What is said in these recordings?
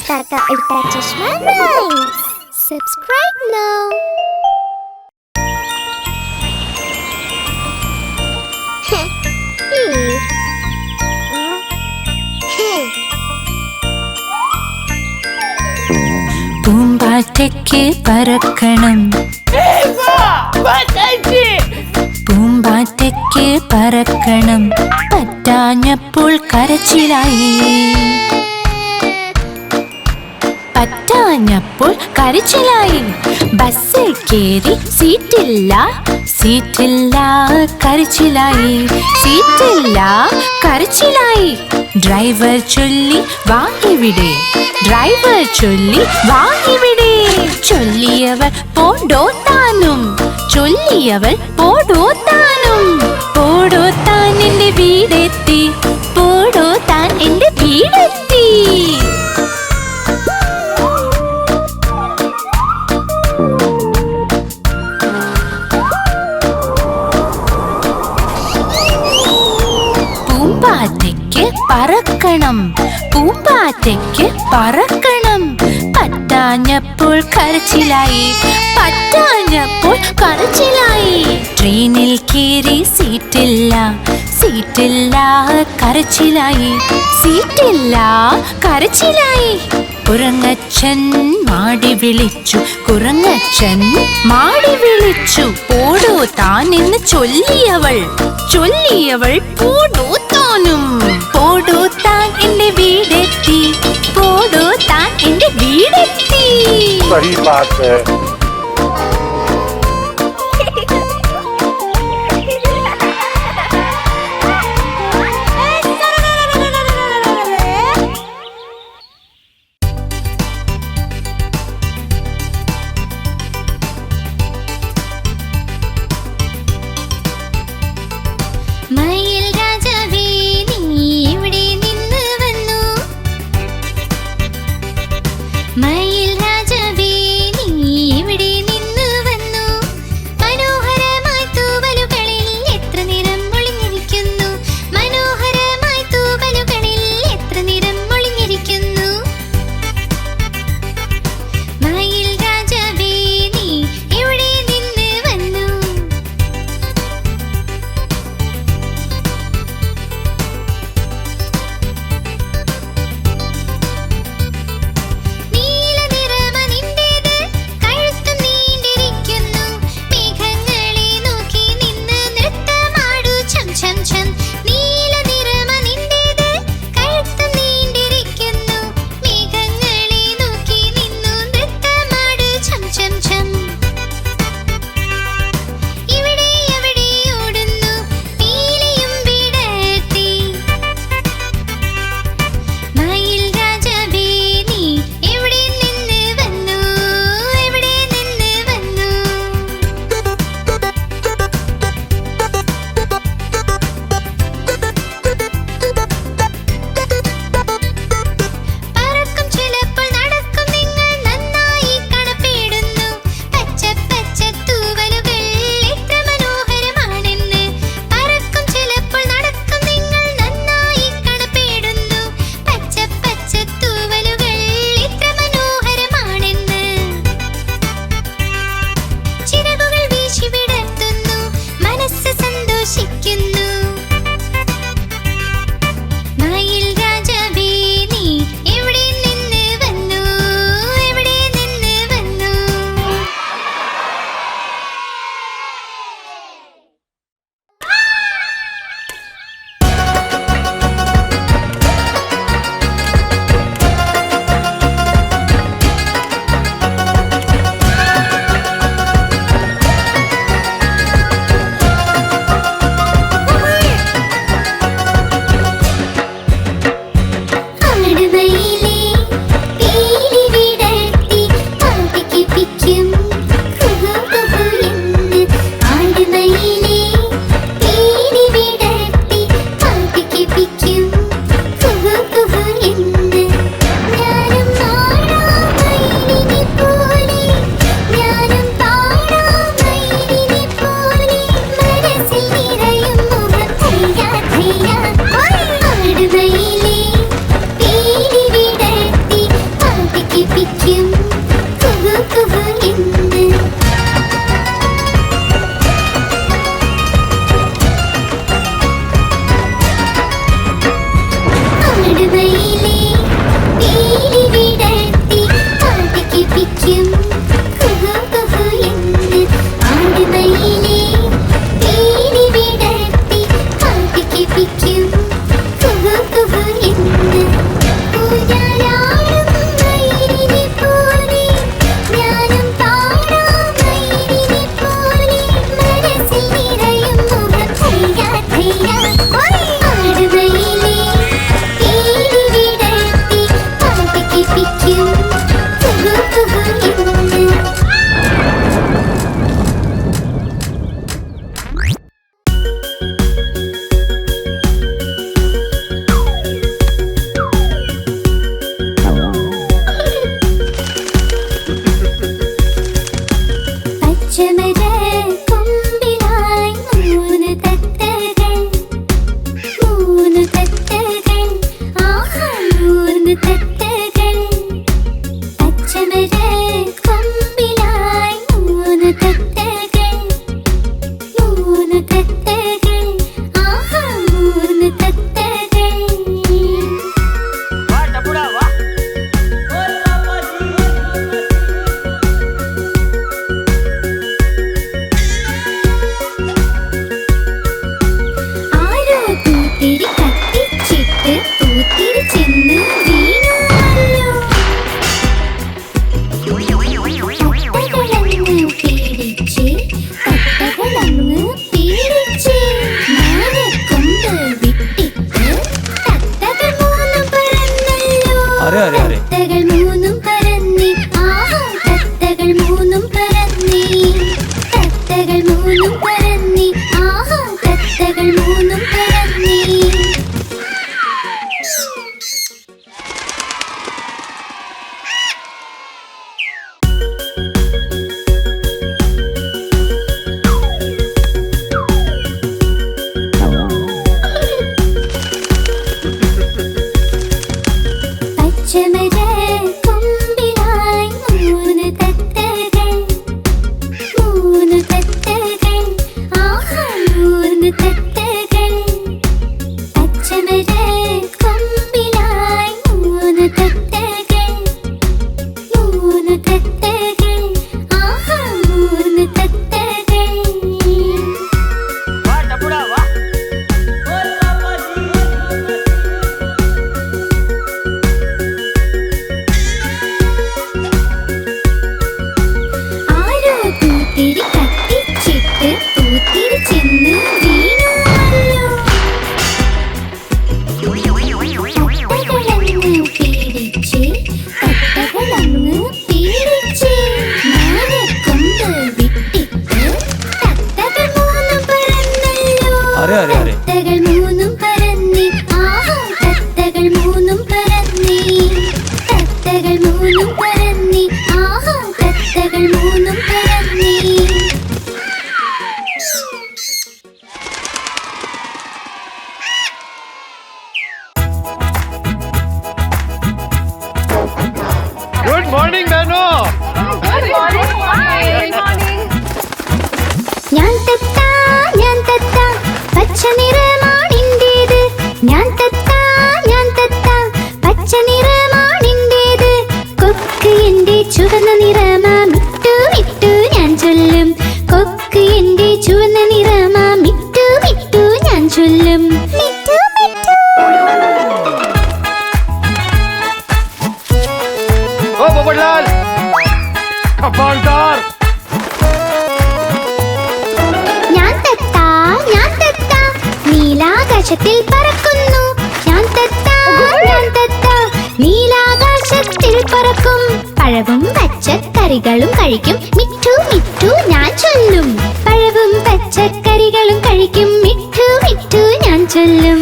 കൂട്ടുകാർക്ക് Ulta Chashma rhymes subscribe now പൂമ്പാറ്റയ്ക്ക് പറക്കണം. പൂമ്പാറ്റയ്ക്ക് പറക്കണം. പറ്റാഞ്ഞപ്പോൾ കരച്ചിലായി. പറ്റാഞ്ഞപ്പോൾ കരച്ചിലായി. ബസ്സിൽ കയറി സീറ്റില്ല സീറ്റില്ല കരച്ചിലായി. സീറ്റില്ല കരച്ചിലായി. ഡ്രൈവർ ചൊല്ലി വാ ഇവിടെ ഡ്രൈവർ ചൊല്ലി വാ ഇവിടെ ചൊല്ലിയവർ പോടോ താനും ചൊല്ലിയവൾ പോടോ താനും പോടോ താൻ എന്റെ വീടെത്തി. പോടോ താൻ എന്റെ വീടെത്തി. പറക്കണം. പൂമ്പാറ്റയ്ക്ക് പറക്കണം. പറ്റാഞ്ഞപ്പോൾ കരച്ചിലായി. പറ്റാഞ്ഞപ്പോൾ കരച്ചിലായി. ട്രെയിനിൽ കയറി സീറ്റില്ല. സീറ്റില്ല കരച്ചിലായി. സീറ്റില്ല കരച്ചിലായി. കുരങ്ങച്ചൻ മാടി വിളിച്ചു. കുരങ്ങച്ചൻ മാടി വിളിച്ചു. ഓടോ താൻ എന്ന് ചൊല്ലിയവൾ ചൊല്ലിയവൾ सही बात है ചുവന്ന നിറമാം ഇട്ടു ഇട്ടു ഞാൻ ചൊല്ലും. കൊക്ക് എന്റെ ചുവന്ന നിറമാം ഇട്ടു ഇട്ടു ഞാൻ ചൊല്ലും. ഓ ബോബൻലാൽ കപ്പാൻകാർ ഞാൻ തത്ത ഞാൻ തത്ത. നീലാകാശത്തിൽ പറക്കുന്നു. ഞാൻ തത്ത ഞാൻ തത്ത. നീലാകാശത്തിൽ പറക്കും. പഴവും പച്ചക്കറികളും കഴിക്കും. മിട്ടു മിട്ടു ഞാൻ ചൊല്ലും. പഴവും പച്ചക്കറികളും കഴിക്കും. മിട്ടു മിട്ടു ഞാൻ ചൊല്ലും.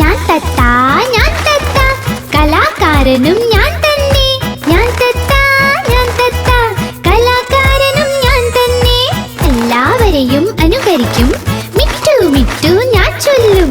ഞാൻ തത്താ ഞാൻ തത്താ. കലാകാരനും ഞാൻ തന്നെ. ഞാൻ തത്താ ഞാൻ തത്താ. കലാകാരനും ഞാൻ തന്നെ. എല്ലാവരെയും അനുകരിക്കും മിട്ടു മിട്ടു ഞാൻ ചൊല്ലും.